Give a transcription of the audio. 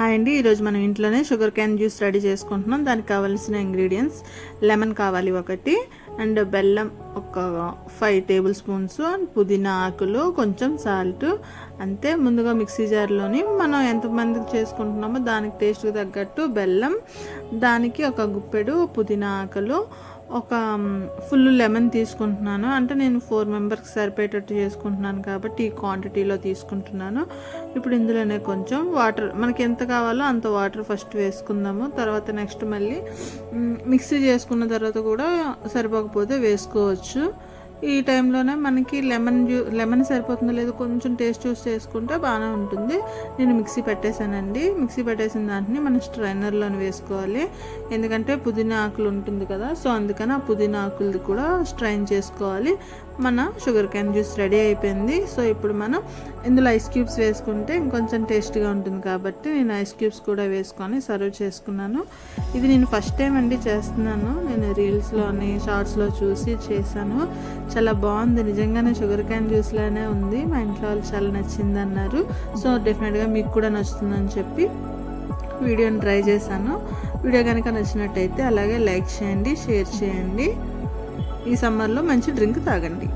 Hi అండి ఈరోజు మనం ఇంట్లోనే షుగర్ క్యాన్ జ్యూస్ రెడీ చేసుకుంటున్నాం. దానికి కావాల్సిన ఇంగ్రీడియంట్స్ లెమన్ కావాలి ఒకటి అండ్ బెల్లం ఒక ఫైవ్ టేబుల్ స్పూన్స్ అండ్ పుదీనా ఆకులు కొంచెం సాల్ట్ అంతే. ముందుగా మిక్సీ జార్లోని మనం ఎంతమందికి చేసుకుంటున్నామో దానికి టేస్ట్కి తగ్గట్టు బెల్లం దానికి ఒక గుప్పెడు పుదీనా ఆకులు ఒక ఫుల్ లెమన్ తీసుకుంటున్నాను. అంటే నేను ఫోర్ మెంబర్స్కి సరిపోయేటట్టు చేసుకుంటున్నాను కాబట్టి ఈ క్వాంటిటీలో తీసుకుంటున్నాను. ఇప్పుడు ఇందులోనే కొంచెం వాటర్ మనకి ఎంత కావాలో అంత వాటర్ ఫస్ట్ వేసుకుందాము. తర్వాత నెక్స్ట్ మళ్ళీ మిక్సీ చేసుకున్న తర్వాత కూడా సరిపోకపోతే వేసుకోవచ్చు. ఈ టైంలోనే మనకి లెమన్ జ్యూ లెమన్ సరిపోతుందో లేదో కొంచెం టేస్ట్ చూస్ చేసుకుంటే బాగానే ఉంటుంది. నేను మిక్సీ పెట్టేశానండి. మిక్సీ పెట్టేసిన దాంట్ని మనం స్ట్రైనర్లోని వేసుకోవాలి. ఎందుకంటే పుదీనా ఆకులు ఉంటుంది కదా సో అందుకని ఆ పుదీనా ఆకులది కూడా స్ట్రైన్ చేసుకోవాలి. మన షుగర్ క్యాన్ జ్యూస్ రెడీ అయిపోయింది. సో ఇప్పుడు మనం ఇందులో ఐస్ క్యూబ్స్ వేసుకుంటే ఇంకొంచెం టేస్ట్గా ఉంటుంది కాబట్టి నేను ఐస్ క్యూబ్స్ కూడా వేసుకొని సర్వ్ చేసుకున్నాను. ఇది నేను ఫస్ట్ టైం అండి చేస్తున్నాను. నేను రీల్స్లోని షార్ట్స్లో చూసి చేశాను. చాలా బాగుంది. నిజంగానే షుగర్ క్యాన్ జ్యూస్లానే ఉంది. మా ఇంట్లో వాళ్ళు చాలా నచ్చింది అన్నారు సో డెఫినెట్గా మీకు కూడా నచ్చుతుందని చెప్పి వీడియోని ట్రై చేశాను. వీడియో కనుక నచ్చినట్టయితే అలాగే లైక్ చేయండి షేర్ చేయండి. ఈ సమ్మర్లో మంచి డ్రింక్ తాగండి.